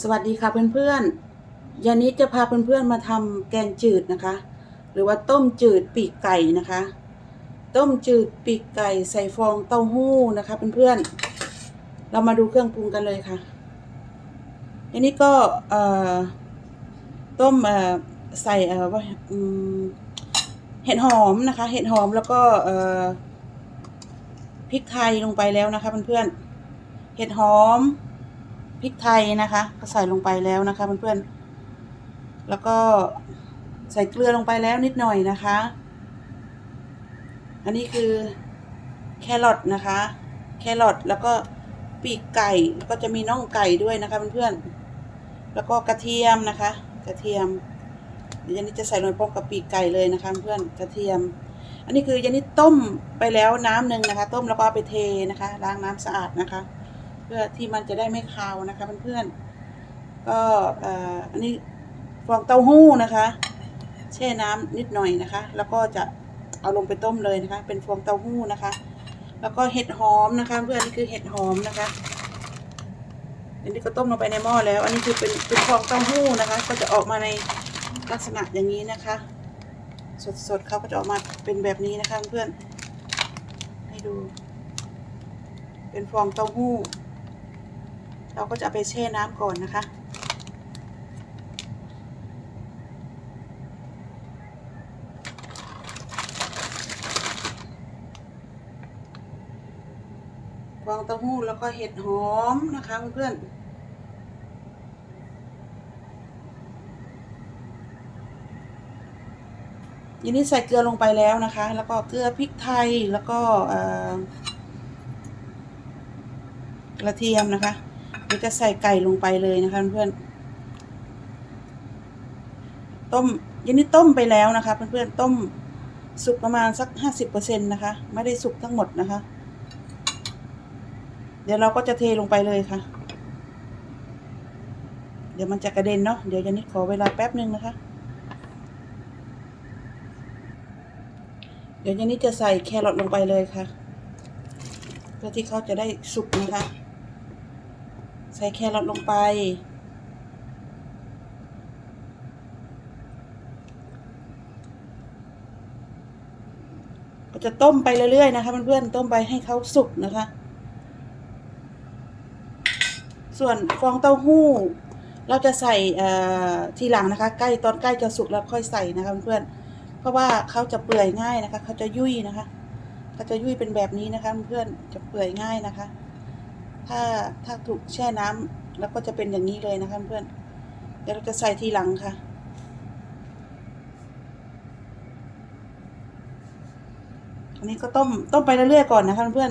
สวัสดีค่ะเพื่อนๆยานิดจะพาเพื่อนๆมาทำแกงจืดนะคะ หรือว่าต้มจืดปีกไก่นะคะ ต้มจืดปีกไก่ใส่ฟองเต้าหู้นะคะเพื่อนๆเรามาดูเครื่องปรุงกันเลยค่ะอันนี้ก็ต้มใส่เอ่อว่าเห็ดหอมนะคะ เห็ดหอมแล้วก็พริกไทยลงไปแล้วนะคะเพื่อนๆเห็ดหอม พริกไทยนะคะ ก็ใส่ลงไปแล้วนะคะเพื่อนๆแล้วก็ใส่เกลือลงไปแล้วนิดหน่อยนะคะ อันนี้คือแครอทนะคะ แครอทแล้วก็ปีกไก่แล้วก็จะมีน่องไก่ด้วยนะคะเพื่อนๆแล้วก็กระเทียมนะคะ กระเทียมเดี๋ยวยันนี้จะใส่ลงไปพร้อมกับปีกไก่เลยนะคะเพื่อนกระเทียม อันนี้คือยันนี้ต้มไปแล้วน้ำหนึ่งนะคะ ต้มแล้วก็เอาไปเทนะคะ ล้างน้ำสะอาดนะคะ เพื่อที่มันจะได้ไม่คาวนะคะเพื่อนๆก็อันนี้ฟองเต้าหู้นะคะ แช่น้ำนิดหน่อยนะคะ แล้วก็จะเอาลงไปต้มเลยนะคะ เป็นฟองเต้าหู้นะคะ แล้วก็เห็ดหอมนะคะ เพื่อนนี่คือเห็ดหอมนะคะอันนี้ก็ต้มลงไปในหม้อแล้ว อันนี้คือเป็นเป็นฟองเต้าหู้นะคะ ก็จะออกมาในลักษณะอย่างนี้นะคะ สดๆเขาก็จะออกมาเป็นแบบนี้นะคะเพื่อนให้ดู เป็นฟองเต้าหู้ เราก็จะไปแช่น้ำก่อนนะคะ ฟองเต้าหู้แล้วก็เห็ดหอมนะคะเพื่อนๆยินนี้ใส่เกลือลงไปแล้วนะคะ แล้วก็เกลือพริกไทย แล้วก็กระเทียมนะคะ เดี๋ยวจะใส่ไก่ลงไปเลยนะคะเพื่อนๆต้มยันนี้ต้มไปแล้วนะคะเพื่อนๆต้มสุกประมาณสักห้าสิบเปอร์เซ็นต์นะคะ ไม่ได้สุกทั้งหมดนะคะ เดี๋ยวเราก็จะเทลงไปเลยค่ะ เดี๋ยวมันจะกระเด็นเนาะเดี๋ยวยันนี้ขอเวลาแป๊บหนึ่งนะคะ เดี๋ยวยันนี้จะใส่แครอทลงไปเลยค่ะเพื่อที่เขาจะได้สุกนะคะ ใส่แครอทลงไป ก็จะต้มไปเรื่อยๆนะคะเพื่อนๆต้มไปให้เขาสุกนะคะ ส่วนฟองเต้าหู้ เราจะใส่ทีหลังนะคะ ใกล้ตอนใกล้จะสุกแล้วค่อยใส่นะคะเพื่อนๆเพราะว่าเขาจะเปื่อยง่ายนะคะเขาจะยุ่ยนะคะเขาจะยุ่ยเป็นแบบนี้นะคะเพื่อนๆจะเปื่อยง่ายนะคะ ถ้าถ้าถูกแช่น้ำแล้วก็จะเป็นอย่างนี้เลยนะคะเพื่อนเดี๋ยวเราจะใส่ทีหลังค่ะ อันนี้ก็ต้มต้มไปเรื่อยๆก่อนนะคะเพื่อน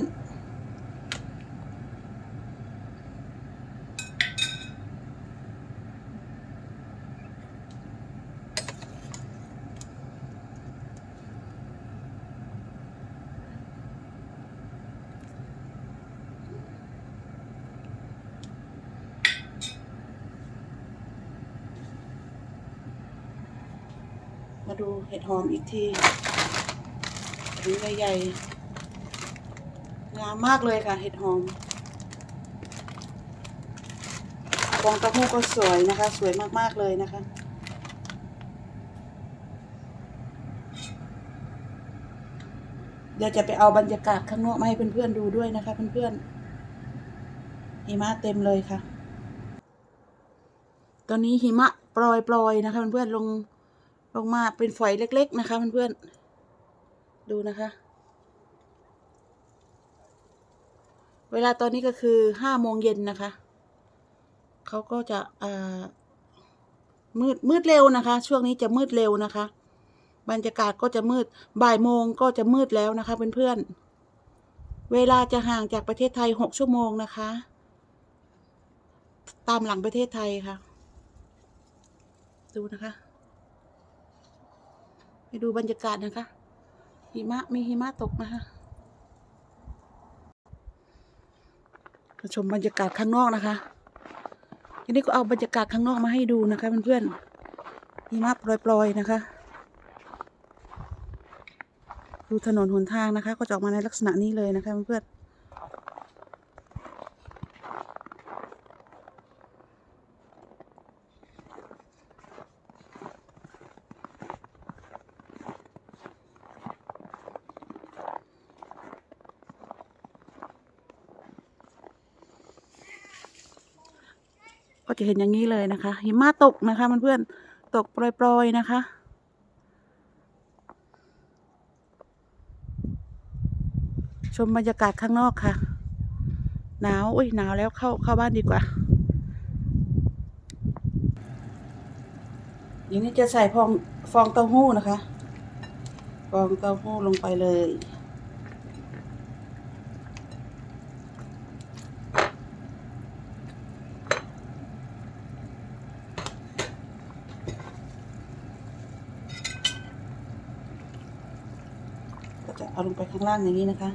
ดูเห็ดหอมอีกทีถุงใหญ่ๆงามมากเลยค่ะ เห็ดหอมฟองเต้าหู้ก็สวยนะคะ สวยมากๆเลยนะคะเดี๋ยวจะไปเอาบรรยากาศข้างนอกมาให้เพื่อนๆดูด้วยนะคะ เพื่อนๆหิมะเต็มเลยค่ะ ตอนนี้หิมะปลอยๆนะคะ เพื่อนๆลง ลงมาเป็นฝอยเล็ก ๆ นะคะเพื่อนๆดูนะคะ เวลาตอนนี้ก็คือห้าโมงเย็นนะคะเขาก็จะมืดมืดเร็วนะคะ ช่วงนี้จะมืดเร็วนะคะ บรรยากาศก็จะมืดบ่ายโมงก็จะมืดแล้วนะคะเพื่อนๆเวลาจะห่างจากประเทศไทยหกชั่วโมงนะคะ ตามหลังประเทศไทยค่ะ ดูนะคะ ไปดูบรรยากาศนะคะ หิมะมีหิมะตกนะคะมาชมบรรยากาศข้างนอกนะคะทีนี้ก็เอาบรรยากาศข้างนอกมาให้ดูนะคะเพื่อนๆหิมะโปรยๆนะคะ ดูถนนหนทางนะคะ ก็จะออกมาในลักษณะนี้เลยนะคะเพื่อนๆ ก็จะเห็นอย่างนี้เลยนะคะหิมะตกนะคะเพื่อนๆตกโปรยๆนะคะชมบรรยากาศข้างนอกค่ะ หนาว อุ้ยหนาวแล้วเข้าเข้าบ้านดีกว่า อย่างนี้จะใส่ฟองฟองเต้าหู้นะคะ ฟองเต้าหู้ลงไปเลย เอาลงไปข้างล่างอย่างนี้นะคะ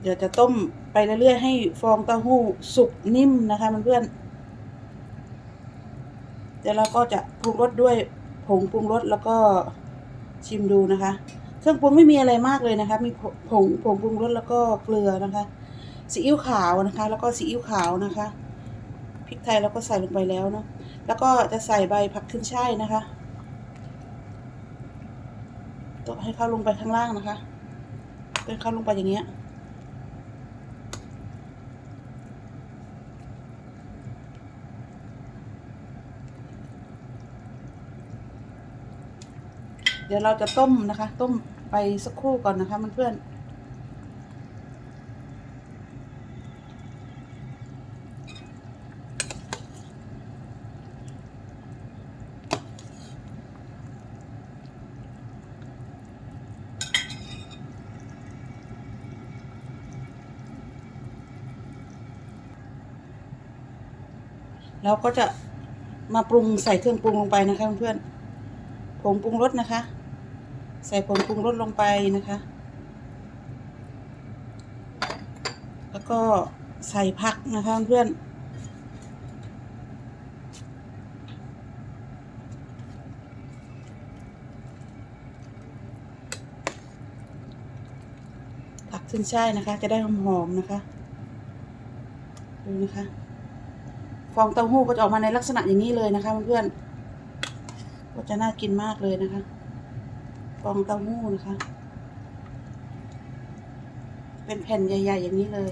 เดี๋ยวจะต้มไปเรื่อยๆให้ฟองเต้าหู้สุกนิ่มนะคะเพื่อนๆเดี๋ยวเราก็จะปรุงรสด้วยผงปรุงรสแล้วก็ชิมดูนะคะ เครื่องปรุงไม่มีอะไรมากเลยนะคะ มีผงผงปรุงรสแล้วก็เกลือนะคะซีอิ๊วขาวนะคะ แล้วก็ซีอิ๊วขาวนะคะพริกไทยเราก็ใส่ลงไปแล้วเนาะแล้วก็จะใส่ใบผักขึ้นช่ายนะคะต้องให้เข้าลงไปข้างล่างนะคะเป็นเข้าลงไปอย่างเงี้ย เดี๋ยวเราจะต้มนะคะ ต้มไปสักครู่ก่อนนะคะเพื่อนเราก็จะมาปรุงใส่เครื่องปรุงลงไปนะคะเพื่อนๆ ผงปรุงรสนะคะ ใส่ผงปรุงรสลงไปนะคะ แล้วก็ใส่ผักนะคะเพื่อนผักขึ้นช่ายนะคะ จะได้หอมๆนะคะ ดูนะคะ ฟองเต้าหู้ก็จะออกมาในลักษณะอย่างนี้เลยนะคะเพื่อนๆ ก็จะน่ากินมากเลยนะคะฟองเต้าหู้นะคะ เป็นแผ่นใหญ่ ๆ อย่างนี้เลย